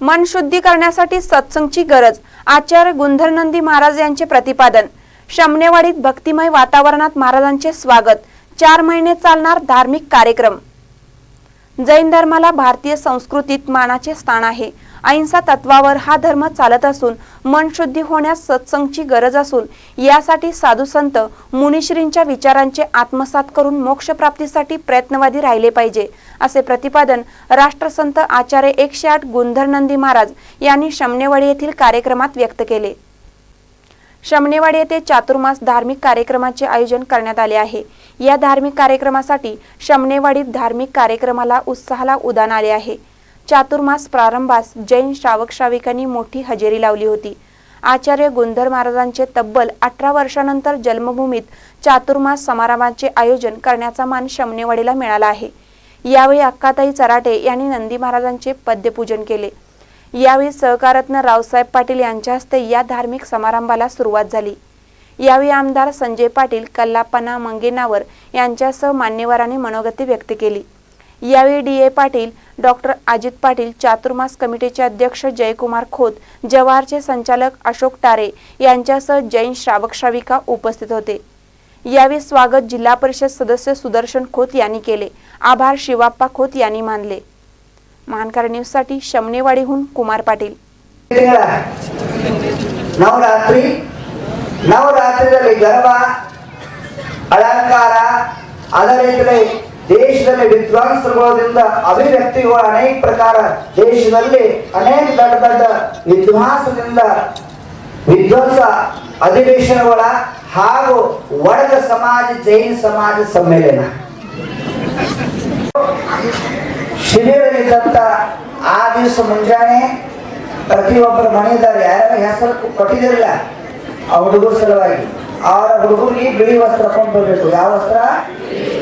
मन शुद्धी करण्यासाठी सत्संगची गरज आचार्य गुंधरनंदी महाराज यांचे प्रतिपादन. शमनेवाडीत भक्तिमय वातावरणात महाराजांचे स्वागत. चार महिने चालणार धार्मिक कार्यक्रम. जैन धर्माला भारतीय संस्कृतीत मानाचे स्थान आहे. अहिंसा तत्वावर हा धर्म चालत असून मन शुद्धी होण्यास सत्संगची गरज असून यासाठी साधू संत मुनिश्रींच्या विचारांचे आत्मसात करून मोक्षप्राप्तीसाठी प्रयत्नवादी राहिले पाहिजे असे प्रतिपादन राष्ट्रसंत आचार्य एकशे आठ गुंधरनंदी महाराज यांनी शमनेवाडी येथील कार्यक्रमात व्यक्त केले. शमनेवाडी येथे चातुर्मास धार्मिक कार्यक्रमाचे आयोजन करण्यात आले आहे. या धार्मिक कार्यक्रमासाठी शमनेवाडीत धार्मिक कार्यक्रमाला उत्साहाला उदान आले आहे. चातुर्मास प्रारंभास जैन श्रावक श्राविकांनी मोठी हजेरी लावली होती. आचार्य गुंधर महाराजांचे तब्बल अठरा वर्षानंतर जन्मभूमीत चातुर्मास समारंभाचे आयोजन करण्याचा मान शमनेवाडीला मिळाला आहे. यावेळी अक्काताई चराटे यांनी नंदी महाराजांचे पद्यपूजन केले. यावेळी सहकारत्न रावसाहेब पाटील यांच्या हस्ते या धार्मिक समारंभाला सुरुवात झाली. यावेळी आमदार संजय पाटील कल्लापना मंगेनावर यांच्यासह मान्यवरांनी मनोगती व्यक्त केली. यावेळी D A Patil doctor Ajit Patil Chaturmas कमिटीचे अध्यक्ष जयकुमार खोत जवाहरचे संचालक अशोक टारे यांच्यासह जैन श्रावक श्राविका उपस्थित होते. यावेळी स्वागत जिल्हा परिषद सदस्य सुदर्शन खोत यांनी केले. आभार शिवाप्पा खोत यांनी मानले. मानकार न्यूजसाठी शमनेवाडीहून कुमार पाटील. नवरात्री नवरात्री ನವರಾತ್ರಿಯಲ್ಲಿ ಅಲಂಕಾರ ಅದೇ ದೇಶದಲ್ಲಿ ವಿದ್ವಾಂಸರುಗಳಿಂದ ಅಭಿವ್ಯಕ್ತಿಗಳು ಅನೇಕ ಪ್ರಕಾರ ದೇಶದಲ್ಲಿ ಅನೇಕ ದೊಡ್ಡ ದೊಡ್ಡ ವಿದ್ವಾಂಸದಿಂದ ವಿಧ್ವಂಸ ಅಧಿವೇಶನಗಳ ಹಾಗೂ ವರ್ಗ ಸಮಾಜ, ಜೈನ ಸಮಾಜ ಸಮ್ಮೇಳನ. ಶಿಬಿರವಿದ್ದಂತ ಆ ದಿವಸ ಮುಂಜಾನೆ ಪ್ರತಿಯೊಬ್ಬರ ಮನೆಯಿಂದ ಯಾರ ಹೆಸರು ಕೊಟ್ಟಿದ್ದಿರಲಿಲ್ಲ. ಆ ಹುಡುಗರ ಸಲುವಾಗಿ. ಅವರ ಹುಡುಗರಿಗೆ ಬಿಳಿ ವಸ್ತ್ರ ಕೊಂಡ್ಬರಬೇಕು ಯಾವ ವಸ್ತ್ರ